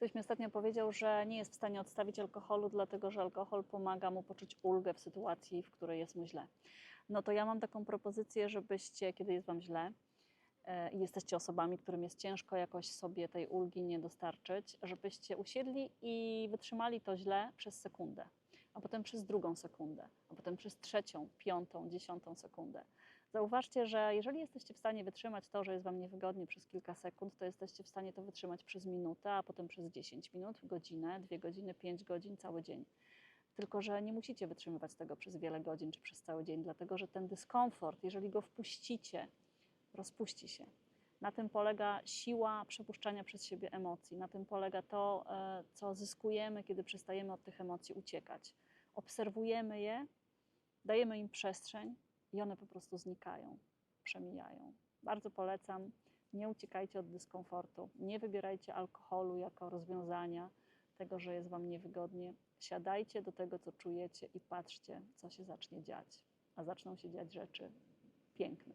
Ktoś mi ostatnio powiedział, że nie jest w stanie odstawić alkoholu, dlatego że alkohol pomaga mu poczuć ulgę w sytuacji, w której jest mu źle. No to ja mam taką propozycję, żebyście, kiedy jest Wam źle e, i jesteście osobami, którym jest ciężko jakoś sobie tej ulgi nie dostarczyć, żebyście usiedli i wytrzymali to źle przez sekundę, a potem przez drugą sekundę, a potem przez trzecią, piątą, dziesiątą sekundę. Zauważcie, że jeżeli jesteście w stanie wytrzymać to, że jest Wam niewygodnie przez kilka sekund, to jesteście w stanie to wytrzymać przez minutę, a potem przez 10 minut, godzinę, dwie godziny, pięć godzin, cały dzień. Tylko, że nie musicie wytrzymywać tego przez wiele godzin czy przez cały dzień, dlatego że ten dyskomfort, jeżeli go wpuścicie, rozpuści się. Na tym polega siła przepuszczania przez siebie emocji. Na tym polega to, e, co zyskujemy, kiedy przestajemy od tych emocji uciekać. Obserwujemy je, dajemy im przestrzeń i one po prostu znikają, przemijają. Bardzo polecam. Nie uciekajcie od dyskomfortu, nie wybierajcie alkoholu jako rozwiązania tego, że jest Wam niewygodnie. Siadajcie do tego, co czujecie i patrzcie, co się zacznie dziać. A zaczną się dziać rzeczy piękne.